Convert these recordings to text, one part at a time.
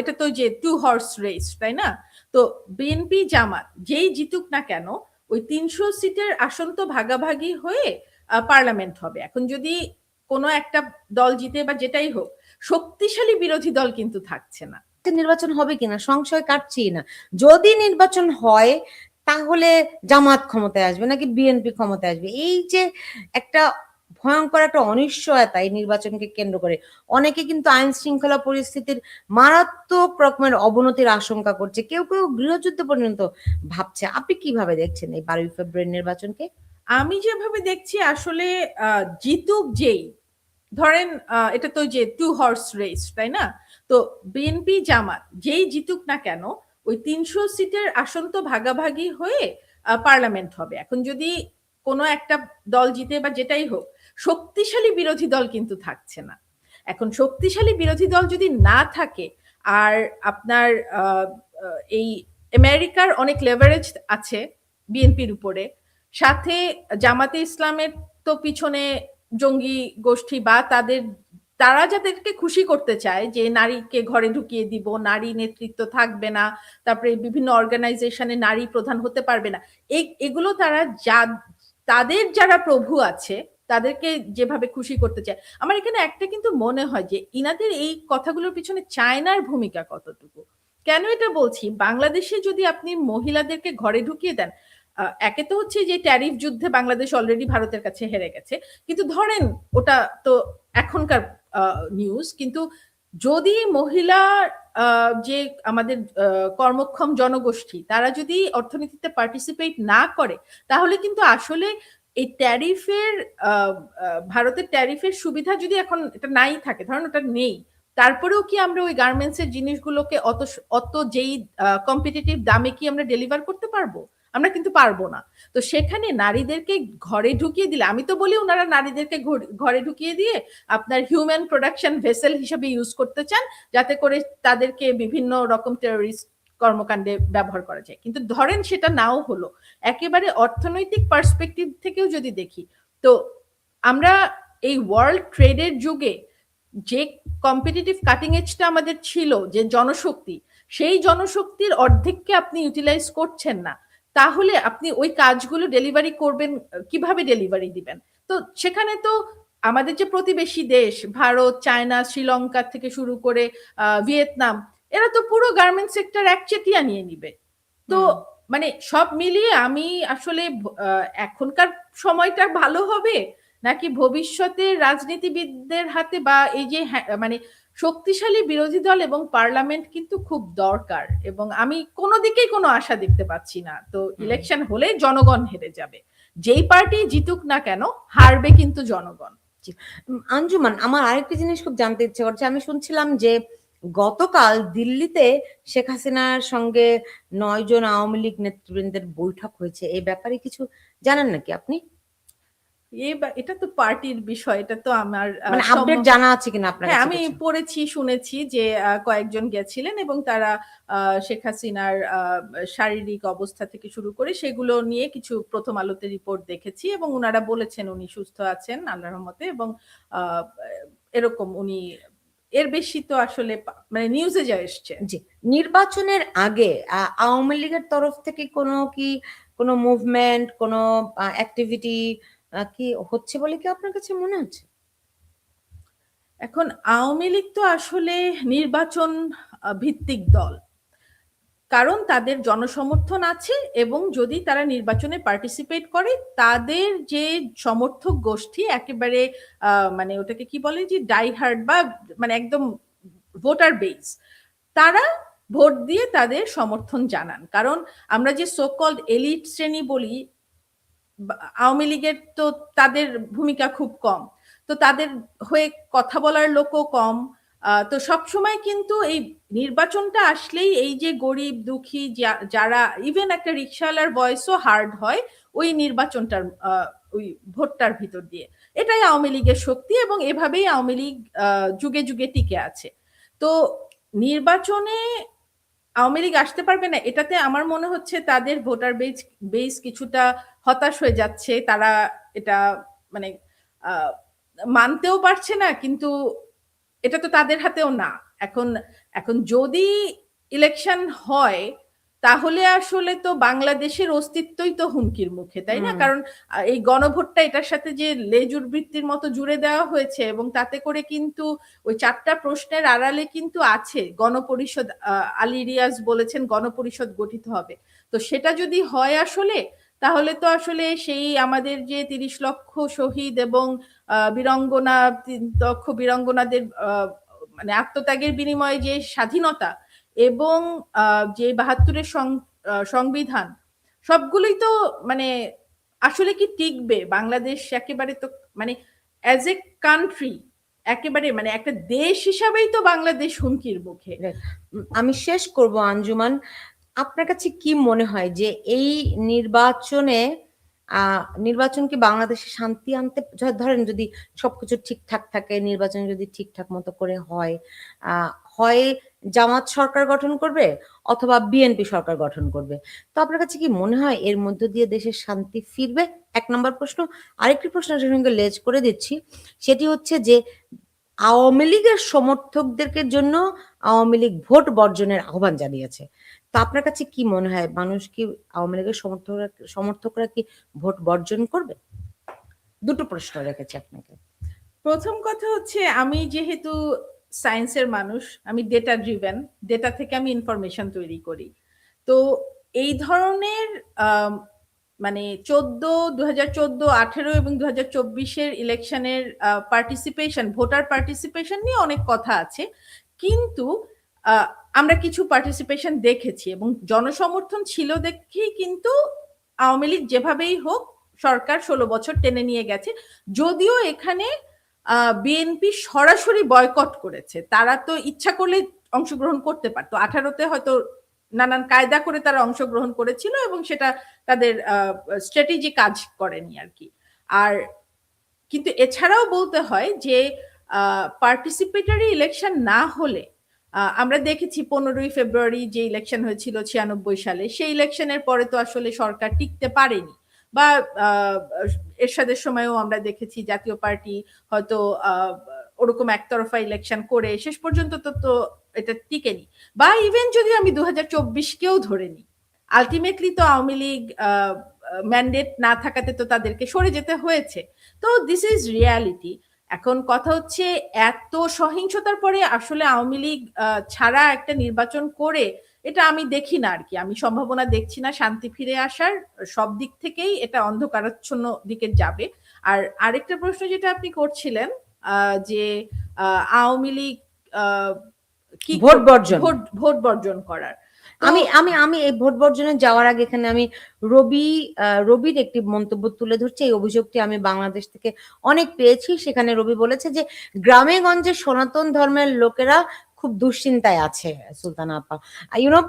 এটা তো যে টু হর্স রেস তাই না? তো বিএনপি জামাত, যেই জিতুক না কেন, ওই তিনশো সিটের আসন তো ভাগাভাগি হয়ে পার্লামেন্ট হবে। এখন যদি কোনো একটা দল জিতে বা যেটাই হোক, শক্তিশালী বিরোধী দল কিন্তু থাকছে না। নির্বাচন হবে কিনা, সংশয় কাটছি না। যদি নির্বাচন হয়, তাহলে জামাত ক্ষমতায় আসবে নাকি বিএনপি ক্ষমতায় আসবে? এই যে একটা ভয়ঙ্কর একটা অনিশ্চয়তা এই নির্বাচনকে কেন্দ্র করে। অনেকে কিন্তু আইন শৃঙ্খলা পরিস্থিতির মারাত্মক রকমের অবনতির আশঙ্কা করছে। কেউ কেউ গৃহযুদ্ধ পর্যন্ত ভাবছে। আপনি কীভাবে দেখছেন এই বারোই ফেব্রুয়ারি নির্বাচনকে? আমি যেভাবে দেখছি আসলে জিতুক যেই, ধরেন এটা তো যে টু হর্স রেস তাই না? তো বিএনপি, জামাত, যেই জিতুক না কেন, ওই তিনশো সিটের আসন তো ভাগাভাগি হয়ে পার্লামেন্ট হবে। এখন যদি কোনো একটা দল জিতে বা যেটাই হোক শক্তিশালী বিরোধী দল কিন্তু থাকছে না। এখন শক্তিশালী বিরোধী দল যদি না থাকে, আর আপনার এই আমেরিকার অনেক লেভারেজ আছে বিএনপির উপরে, সাথে জামাতে ইসলামের তো পিছনে জঙ্গি গোষ্ঠী বা তাদের, তারা যাদেরকে খুশি করতে চায় যে নারীকে ঘরে ঢুকিয়ে দিব, নারী নেতৃত্ব থাকবে না, তারপরে বিভিন্ন অর্গানাইজেশনে নারী প্রধান হতে পারবে না এগুলো তারা যা, তাদের যারা প্রভু আছে তাদেরকে যেভাবে খুশি করতে চায়। আমার এখানে একটা কিন্তু মনে হয় যে, ইনাদের এই কথাগুলোর পিছনে চায়নার ভূমিকা কতটুকু? কেন এটা বলছি? বাংলাদেশে যদি আপনি মহিলাদেরকে ঘরে ঢুকিয়ে দেন একে তো হচ্ছে যে ট্যারিফ যুদ্ধে বাংলাদেশ অলরেডি ভারতের কাছে হেরে গেছে। কিন্তু ধরেন, ওটা তো এখনকার নিউজ কিন্তু যদি মহিলা যে আমাদের কর্মক্ষম জনগোষ্ঠী, তারা যদি অর্থনীতিতে পার্টিসিপেট না করে, তাহলে কিন্তু আসলে এই ট্যারিফের ভারতের ট্যারিফের সুবিধা যদি এখন এটা নাই থাকে, ধরেন ওটা নেই, তারপরেও কি আমরা ওই গার্মেন্টস এর জিনিসগুলোকে অত অত যেই কম্পিটিটিভ দামে কি আমরা ডেলিভার করতে পারব? আমরা কিন্তু পারব না। তো সেখানে নারীদেরকে ঘরে ঢুকিয়ে দিলে, আমি তো বলি ওনারা নারীদেরকে ঘরে ঢুকিয়ে দিয়ে আপনার হিউম্যান প্রোডাকশন ভেসেল হিসেবে ইউজ করতে চান, যাতে করে তাদেরকে বিভিন্ন রকম টেরোরিস্ট কর্মকাণ্ডে ব্যবহার করা যায়। কিন্তু ধরেন সেটা নাও হলো, একেবারে অর্থনৈতিক পার্সপেক্টিভ থেকেও যদি দেখি, তো আমরা এই ওয়ার্ল্ড ট্রেডের যুগে যে কম্পিটিটিভ কাটিং এজটা আমাদের ছিল, যে জনশক্তি, সেই জনশক্তির অর্ধেককে আপনি ইউটিলাইজ করছেন না, তাহলে আপনি ওই কাজগুলো ডেলিভারি করবেন, কীভাবে ডেলিভারি দিবেন? তো সেখানে তো আমাদের যে প্রতিবেশী দেশ, ভারত, চায়না, শ্রীলঙ্কা থেকে শুরু করে ভিয়েতনাম এরা তো পুরো গার্মেন্ট সেক্টর একচেটিয়া নিয়ে নিবে। তো মানে সব মিলিয়ে আমি আসলে এখনকার সময়টা ভালো হবে? নাকি ভবিষ্যতে রাজনীতিবিদদের হাতে বা এই যে মানে শক্তিশালী বিরোধী দল এবং পার্লামেন্ট কিন্তু খুব দরকার এবং আমি কোনো দিকেই কোনো আশা দেখতে পাচ্ছি না। তো ইলেকশন হলে জনগণ হেরে যাবে। যেই পার্টি জিতুক না কেন হারবে কিন্তু জনগণ। আঞ্জুমান আমার আরেকটি জিনিস খুব জানতে ইচ্ছে করছে। আমি শুনছিলাম যে গতকাল দিল্লিতে শেখ হাসিনার সঙ্গে নয় জন আওয়ামী লীগ নেতৃবৃন্দের বৈঠক হয়েছে। এই ব্যাপারে কিছু জানেন নাকি আপনি? এটা তো পার্টির বিষয় এটা তো আমার মানে আপডেট জানা আছে কিনা আপনার হ্যাঁ আমি পড়েছি শুনেছি যে কয়েকজন গেছিলেন এবং তারা শেখ হাসিনার শারীরিক অবস্থা থেকে শুরু করে সেগুলো নিয়ে কিছু প্রথম আলোতে রিপোর্ট দেখেছি এবং ওনারা বলেছেন উনি সুস্থ আছেন আল্লাহর রহমতে এবং এরকম উনি এর বেশি তো আসলে মানে নিউজে যা এসছে। জি নির্বাচনের আগে আওয়ামী লীগের তরফ থেকে কোনো কি কোনো মুভমেন্ট কোনো অ্যাক্টিভিটি কি হচ্ছে বলে কি আপনার কাছে মনে হচ্ছে? এখন আওয়ামী লীগ তো আসলে নির্বাচন ভিত্তিক দল। কারণ তাদের জনসমর্থন আছে এবং যদি তারা নির্বাচনে পার্টিসিপেট করে, তাদের যে সমর্থক গোষ্ঠী একেবারে মানে ওটাকে কি বলে যে ডাইহার্ড বা মানে একদম ভোটার বেস তারা ভোট দিয়ে তাদের সমর্থন জানান। কারণ আমরা যে সোকল্ড এলিট শ্রেণি বলি আওয়ামী লীগের তো তাদের ভূমিকা খুব কম। তো তাদের হয়ে কথা বলার লোকও কম। তো সবসময় কিন্তু এই নির্বাচনটা আসলেই এই যে গরিব, দুঃখী যারা ইভেন একটা রিক্সাওয়ালার বয়সও হার্ড হয়, ওই নির্বাচনটার ওই ভোটটার ভিতর দিয়ে। এটাই আওয়ামী লীগের শক্তি এবং এভাবেই আওয়ামী লীগ যুগে যুগে টিকে আছে। তো নির্বাচনে আওয়ামী লীগ আসতে পারবে না, এটাতে আমার মনে হচ্ছে তাদের ভোটার বেস বেস কিছুটা হতাশ হয়ে যাচ্ছে। তারা এটা মানে মানতেও পারছে না, কিন্তু এটা তো তাদের হাতেও না। এখন এখন যদি ইলেকশন হয় তাহলে আসলে তো বাংলাদেশের অস্তিত্বই তো হুমকির মুখে তাই না? কারণ এই গণভোটটা এটার সাথে যে লেজুর বৃত্তির মতো জুড়ে দেওয়া হয়েছে এবং তাতে করে কিন্তু ওই চারটা প্রশ্নের আড়ালে কিন্তু আছে গণপরিষদ আলী রিয়াজ বলেছেন গণপরিষদ গঠিত হবে। তো সেটা যদি হয় আসলে তাহলে তো আসলে সেই আমাদের যে তিরিশ লক্ষ শহীদ এবং বীরঙ্গনা লক্ষ বীরঙ্গনাদের মানে আত্মত্যাগের বিনিময়ে যে স্বাধীনতা এবং যে বাহাত্তরের সংবিধান, সবগুলোই তো মানে আসলে কি টিকবে? বাংলাদেশ একেবারে তো মানে অ্যাজ এ কান্ট্রি একেবারে মানে একটা দেশ হিসাবেই তো বাংলাদেশ হুমকির মুখে। আমি শেষ করব, আঞ্জুমান। আপনার কাছে কি মনে হয় যে এই নির্বাচনে নির্বাচন কি বাংলাদেশে শান্তি আনতে ধরেন যদি সবকিছু ঠিকঠাক থাকে, নির্বাচন যদি ঠিকঠাক মতো করে হয় হয় জামাত সরকার গঠন করবে অথবা বিএনপি সরকার গঠন করবে? তো আপনার কাছে কি মনে হয় এর মধ্য দিয়ে দেশের শান্তি ফিরবে? এক নম্বর প্রশ্ন। আরেকটি প্রশ্ন সঙ্গে লেজ করে দিচ্ছি। সেটি হচ্ছে যে আওয়ামী লীগের সমর্থকদেরকে জন্য আওয়ামী লীগ ভোট বর্জনের আহ্বান জানিয়েছে। তো আপনার কাছে কি মনে হয়, মানুষ কি আওয়ামী লীগের সমর্থকরা সমর্থকরা কি ভোট বর্জন করবে? দুটো প্রশ্ন রেখেছি আপনাকে। প্রথম কথা হচ্ছে, আমি যেহেতু সায়েন্সের মানুষ, আমি ডেটা ড্রিভেন ডেটা থেকে আমি ইনফরমেশন তৈরি করি। তো এই ধরনের মানে চোদ্দ দু হাজার চোদ্দ, আঠেরো এবং দু হাজার চব্বিশের ইলেকশনের পার্টিসিপেশন ভোটার পার্টিসিপেশন নিয়ে অনেক কথা আছে। কিন্তু আমরা কিছু পার্টিসিপেশন দেখেছি এবং জনসমর্থন ছিল দেখেই কিন্তু আওয়ামী লীগ যেভাবেই হোক সরকার ষোলো বছর টেনে নিয়ে গেছে। যদিও এখানে বিএনপি সরাসরি বয়কট করেছে। তারা তো ইচ্ছা করলে অংশগ্রহণ করতে পারতো। আঠারোতে হয়তো নানান কায়দা করে তারা অংশগ্রহণ করেছিল এবং সেটা তাদের স্ট্র্যাটেজি কাজ করেনি আর কি। আর কিন্তু এছাড়াও বলতে হয় যে পার্টিসিপেটরি ইলেকশন না হলে আমরা দেখেছি পনেরোই ফেব্রুয়ারি যে ইলেকশন হয়েছিল ছিয়ানব্বই সালে, সেই ইলেকশনের পরে তো আসলে সরকার টিকতে পারেনি। বা এরশাদের সময়ও আমরা দেখেছি জাতীয় পার্টি হয়তো ওরকম একতরফা ইলেকশন করে শেষ পর্যন্ত তো তো এটা টিকেনি। বা ইভেন যদি আমি দু হাজার চব্বিশকেও ধরে নিই আলটিমেটলি তো আওয়ামী লীগ ম্যান্ডেট না থাকাতে তো তাদেরকে সরে যেতে হয়েছে। তো দিস ইজ রিয়ালিটি এখন কথা হচ্ছে এত সহিংসতার পরে আসলে আওয়ামী লীগ ছাড়া একটা নির্বাচন করে এটা আমি দেখি না আর কি। আমি সম্ভাবনা দেখছি না শান্তি ফিরে আসার সব দিক থেকেই এটা অন্ধকারাচ্ছন্ন দিকে যাবে। আর আরেকটা প্রশ্ন যেটা আপনি করছিলেন আহ, যে আহ, আওয়ামী লীগ আহ, কি ভোট বর্জন। ভোট ভোট বর্জন করার। আমি আমি আমি এই ভোট বর্জনে যাওয়ার আগে এখানে আমি রবি রবির একটি মন্তব্য তুলে ধরছি। এই অভিযোগটি আমি বাংলাদেশ থেকে অনেক পেয়েছি। সেখানে রবি বলেছে যে, গ্রামে গঞ্জে সনাতন ধর্মের লোকেরা খুব দুশ্চিন্তায় আছে, সুলতানা আপা। ইউনো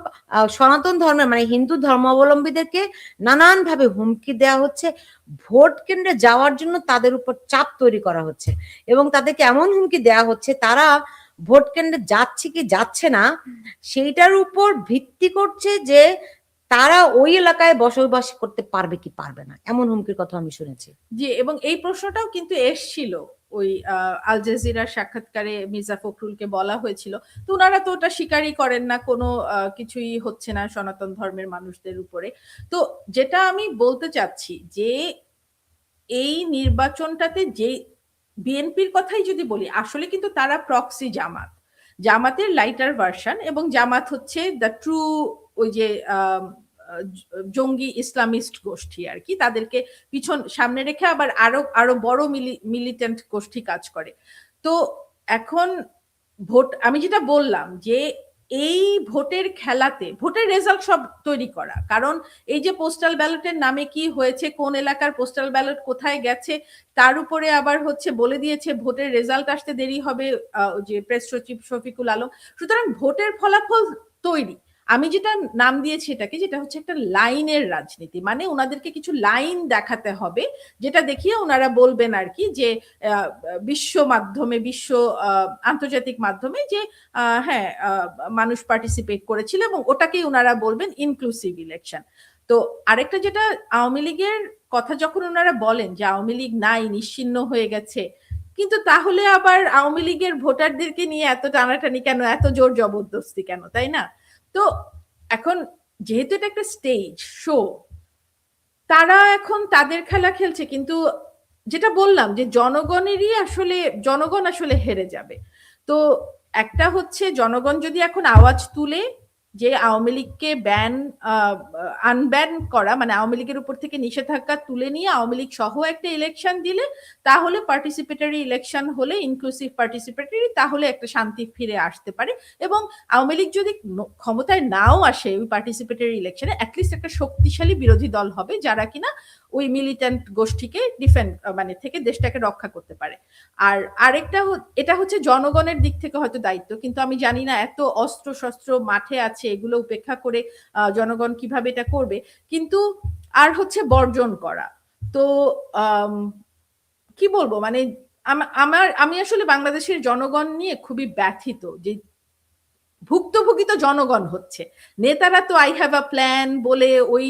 সনাতন ধর্মের মানে হিন্দু ধর্মাবলম্বীদেরকে নানান ভাবে হুমকি দেওয়া হচ্ছে। ভোট কেন্দ্রে যাওয়ার জন্য তাদের উপর চাপ তৈরি করা হচ্ছে এবং তাদেরকে এমন হুমকি দেওয়া হচ্ছে, তারা ভোট কেন্দ্রে যাচ্ছে কি যাচ্ছে না, সেইটার উপর ভিত্তি করছে যে তারা ওই এলাকায় বসবাস করতে পারবে কি পারবে না, এমন হুমকির কথা আমি শুনেছি। জি, এবং এই প্রশ্নটাও কিন্তু এসছিল, ওই আল জাজিরার সাক্ষাৎকারে মির্জা ফখরুলকে বলা হয়েছিল। তো ওনারা তো ওটা স্বীকারই করেন না, কোনো কিছুই হচ্ছে না সনাতন ধর্মের মানুষদের উপরে। তো যেটা আমি বলতে চাচ্ছি যে, এই নির্বাচনটাতে যে বিএনপির কথাই যদি বলি, আসলে কিন্তু তারা প্রক্সি জামাত। জামাতের লাইটার ভার্সন এবং জামাত হচ্ছে দ্য ট্রু ওই যে জঙ্গি ইসলামিস্ট গোষ্ঠী আর কি। তাদেরকে পিছন, সামনে রেখে আবার আরও আরও বড় মিলিটেন্ট গোষ্ঠী কাজ করে। তো এখন ভোট, আমি যেটা বললাম যে এই ভোটের খেলাতে, ভোটের রেজাল্ট সব তৈরি করা। কারণ এই যে পোস্টাল ব্যালটের নামে কি হয়েছে, কোন এলাকার পোস্টাল ব্যালট কোথায় গেছে, তার উপরে আবার হচ্ছে বলে দিয়েছে ভোটের রেজাল্ট আসতে দেরি হবে যে প্রেস সচিব শফিকুল আলম। সুতরাং ভোটের ফলাফল তৈরি। আমি যেটা নাম দিয়েছি এটাকে, যেটা হচ্ছে একটা লাইনের রাজনীতি। মানে ওনাদেরকে কিছু লাইন দেখাতে হবে, যেটা দেখিয়ে ওনারা বলবেন আর কি যে বিশ্ব মাধ্যমে, বিশ্ব আন্তর্জাতিক মাধ্যমে যে হ্যাঁ মানুষ পার্টিসিপেট করেছিল এবং ওটাকেই ওনারা বলবেন ইনক্লুসিভ ইলেকশন তো আরেকটা যেটা আওয়ামী লীগের কথা যখন ওনারা বলেন যে আওয়ামী লীগ নাই, নিশ্চিন্ন হয়ে গেছে, কিন্তু তাহলে আবার আওয়ামী লীগের ভোটারদেরকে নিয়ে এত টানাটানি কেন? এত জোর জবরদস্তি কেন? তাই না? তো এখন যেহেতু এটা একটা স্টেজ শো তারা এখন তাদের খেলা খেলছে, কিন্তু যেটা বললাম যে জনগণেরই আসলে, জনগণ আসলে হেরে যাবে। তো একটা হচ্ছে, জনগণ যদি এখন আওয়াজ তুলে যে আওয়ামী লীগকে ব্যান আনব্যান করা মানে আওয়ামী লীগের উপর থেকে নিষেধাজ্ঞা তুলে নিয়ে আওয়ামী লীগ সহ একটা ইলেকশন দিলে, তাহলে পার্টিসিপেটারি ইলেকশন হলে ইনক্লুসিভ পার্টিসিপেটারি তাহলে একটা শান্তি ফিরে আসতে পারে। এবং আওয়ামী লীগ যদি ক্ষমতায় নাও আসে ওই পার্টিসিপেটারি ইলেকশনে অ্যাটলিস্ট একটা শক্তিশালী বিরোধী দল হবে, যারা কিনা ওই মিলিটেন্ট গোষ্ঠীকে ডিফেন্ড মানে থেকে দেশটাকে রক্ষা করতে পারে। আর আরেকটা এটা হচ্ছে জনগণের দিক থেকে হয়তো দায়িত্ব, কিন্তু আমি জানি না এত অস্ত্র শস্ত্র মাঠে আছে, এগুলো উপেক্ষা করে জনগণ কীভাবে এটা করবে। কিন্তু আর হচ্ছে বর্জন করা। তো কি বলব? মানে আমার, আমি আসলে বাংলাদেশের জনগণ নিয়ে খুবই ব্যথিত যে ভুক্তভোগী তো জনগণ হচ্ছে। নেতারা তো আই হ্যাভ আ প্ল্যান বলে ওই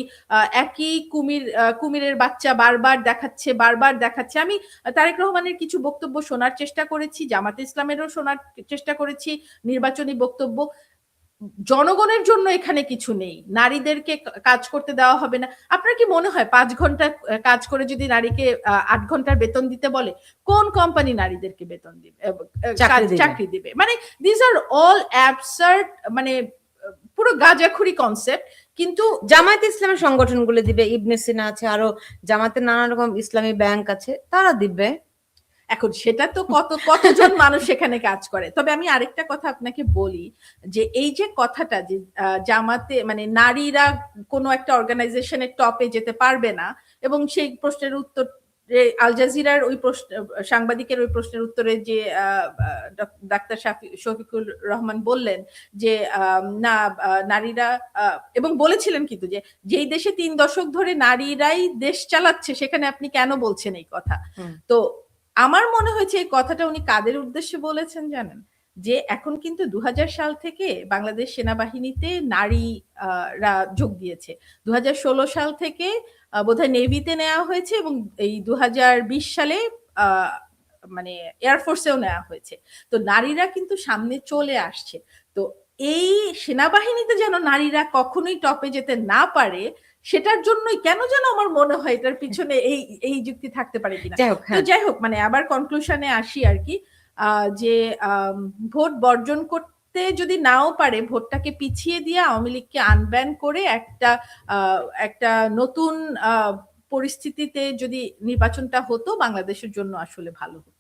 একই কুমির কুমিরের বাচ্চা বারবার দেখাচ্ছে বারবার দেখাচ্ছে। আমি তারেক রহমানের কিছু বক্তব্য শোনার চেষ্টা করেছি, জামাতে ইসলামেরও শোনার চেষ্টা করেছি, নির্বাচনী বক্তব্য। জনগণের জন্য এখানে কিছু নেই। নারীদেরকে কাজ করতে দেওয়া হবে না। আপনার কি মনে হয় পাঁচ ঘণ্টা কাজ করে যদি নারীকে আট ঘণ্টার বেতন দিতে বলে কোন কোম্পানি নারীদেরকে বেতন দিবে? চাকরি দিবে। মানে দিস আর অল অ্যাবসার্ড মানে পুরো গাজাখুরি কনসেপ্ট কিন্তু জামায়াত ইসলামের সংগঠনগুলো দিবে। ইবনে সিনা আছে আরও জামাতের নানা রকম ইসলামী ব্যাংক আছে তারা দিবে। এখন সেটা তো কত কতজন মানুষ সেখানে কাজ করে? তবে আমি আরেকটা কথা আপনাকে বলি যে এই যে কথাটা যে জামাতে মানে নারীরা কোনো একটা অর্গানাইজেশনের টপে যেতে পারবে না এবং সেই প্রশ্নের উত্তর আল জাজিরার ওই প্রশ্ন সাংবাদিকের ওই প্রশ্নের উত্তরে যে ডাক্তার শাফি- শফিকুল রহমান বললেন যে আহ, না নারীরা আহ, এবং বলেছিলেন কিন্তু যে যেই দেশে তিন দশক ধরে নারীরাই দেশ চালাচ্ছে সেখানে আপনি কেন বলছেন এই কথা? তো আমার মনে হয়েছে এই কথাটা উনি কাদের উদ্দেশ্যে বলেছেন জানেন? যে এখন কিন্তু দু হাজার সাল থেকে বাংলাদেশ সেনাবাহিনীতে নারীরা যোগ দিয়েছে। দু হাজার ষোলো সাল থেকে বোধহয় নেভিতে নেওয়া হয়েছে এবং এই দু হাজার বিশ সালে মানে এয়ারফোর্সেও নেওয়া হয়েছে। তো নারীরা কিন্তু সামনে চলে আসছে। তো এই সেনাবাহিনীতে যেন নারীরা কখনোই টপে যেতে না পারে সেটার জন্যই কেন যেন আমার মনে হয় এটার পিছনে এই এই যুক্তি থাকতে পারে কিনা। যাই হোক তো হ্যাঁ। যাই হোক মানে আবার কনক্লুশনে আসি আর কি আহ, যে ভোট বর্জন করতে যদি নাও পারে ভোটটাকে পিছিয়ে দিয়ে আওয়ামী লীগকে আনব্যান করে একটা আহ, একটা নতুন আহ, পরিস্থিতিতে যদি নির্বাচনটা হতো বাংলাদেশের জন্য আসলে ভালো হতো।